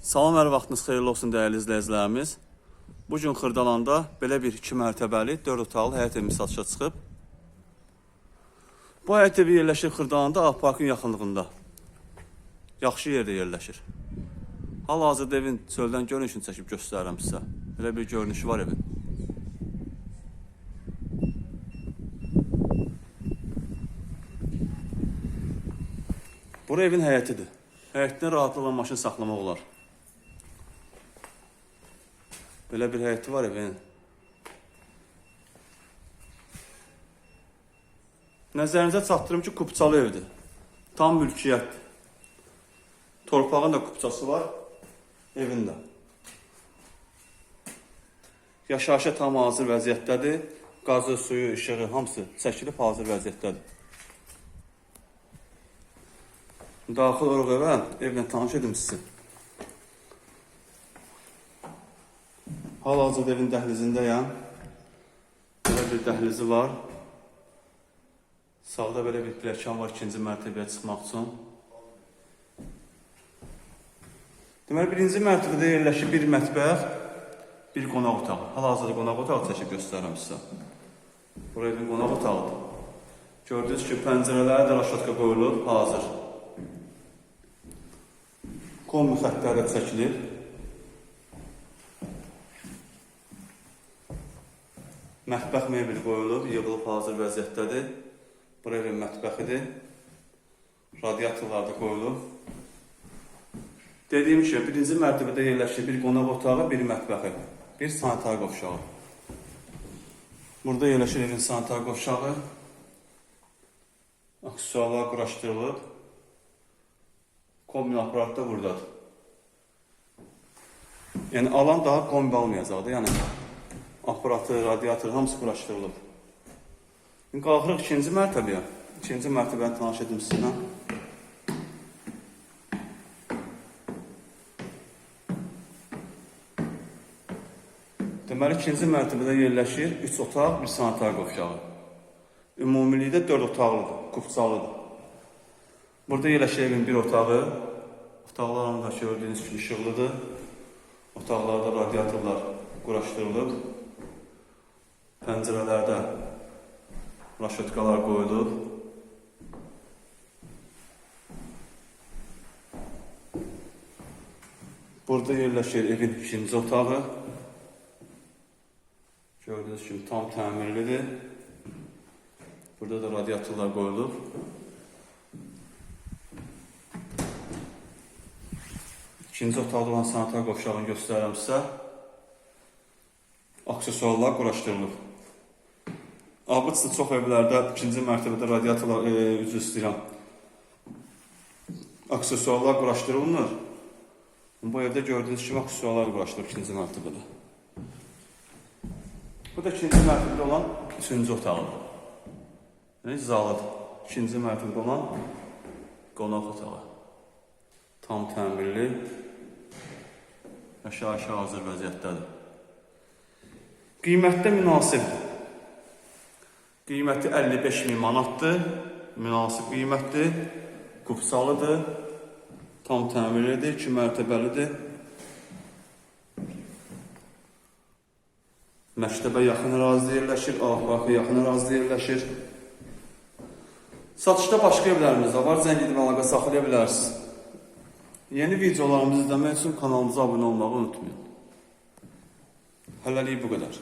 Salam, hər vaxtınız xeyirli olsun dəyərli izləyicilərimiz. Bu gün Xırdalanda belə bir 2 mərtəbəli 4 otaqlı həyət evi satışa çıxıb. Bu həyət evi yerləşir Xırdalanda Ağ Parkın yaxınlığında. Yaxşı yerdə yerləşir. Hal-hazırda evin çöldən görünüşünü çəkib göstərirəm sizə. Belə bir görünüşü var evin. Bura evin həyətidir. Həyətdə rahatlıqla maşın saxlamaq olar. Belə bir həyəti var evin. Nəzərinizə çatdırım ki, kupçalı evdir. Tam mülkiyyətdir. Torpağın da kupçası var, evin də. Yaşayışa tam hazır vəziyyətdədir. Qazı, suyu, işığı hamısı çəkilib hazır vəziyyətdədir. Daxil oluruq evə, evlə tanış edim sizi. Hal-hazırda evin dəhlizindəyəm. Belə bir dəhlizi var. Sağda belə bir pilləkən var ikinci mərtəbəyə çıxmaq üçün. Deməli, birinci mərtəbədə yerləşir bir mətbəx, bir qonaq otağı. Hal-hazırda qonaq otağı çəkib göstərirəm sizə. Buraya bir qonaq otağıdır. Gördüyünüz ki, pəncərələrə də raşatka qoyulub, hazır. Kombi xəttləri də. Mətbəx mebeli qoyulub, yığılıb hazır vəziyyətdədir. Bura evin mətbəxidir. Radiatorlar da qoyulub. Dediyim kimi, birinci mərtəbədə yerləşir bir qonaq otağı, bir mətbəxi, bir sanitar qovşağı. Burada yerləşir evin sanitar qovşağı. Aksesuarlar quraşdırılıb. Kombi aparat da buradadır. Yəni alan daha kombi almayacaqdı. Yəni aparatı, radiator hamısı quraşdırılıb. İndi qalxırıq ikinci mərtəbəyə. İkinci mərtəbəni tanış edim sizinlə. Deməli ikinci mərtəbədə yerləşir 3 otaq, bir sanitar qovşağı. Ümumilikdə 4 otaqlıdır, kupçalıdır. Burada yerləşir evin bir otağı. Otaqların da gördüyünüz kimi işıqlıdır. Otaqlarda radiatorlar quraşdırılıb. Pəncərələrdə raşotkalar qoyulub. Burada yerləşir evin ikinci otağı. Gördüyünüz kimi tam təmirlidir. Burada da radiatorlar qoyulub. İkinci otaqda olan sanitar qovşağını göstərirəm sizə. Aksesuarlar quraşdırılıb. Abıçda çox evlərdə ikinci mərtəbədə radiatorlar, e, üzr istəyirəm. Aksesuarlar quraşdırılmır. Bu evdə gördüyünüz kimi aksesuarlar quraşdırılıb ikinci mərtəbədə. Bu da ikinci mərtəbədə olan üçüncü otağıdır. Yəni zalıdır. İkinci mərtəbədə olan qonaq otağı. Tam təmirli. Yaşayışa hazır vəziyyətdədir. Qiymətdə münasibdir. Qiyməti 55 min manatdır. Münasib qiymətdir. Qupsalıdır. Tam təmirlidir, 2 mərtəbəlidir. Məktəbə yaxın ərazidə yerləşir, Ağbaqı yaxın ərazidə yerləşir. Satışda başqa evlərimiz var, zəng edib əlaqə saxlaya bilərsiniz. Yeni videolarımızı izləmək üçün kanalımıza abunə olmağı unutmayın. Hələlik bu qədər.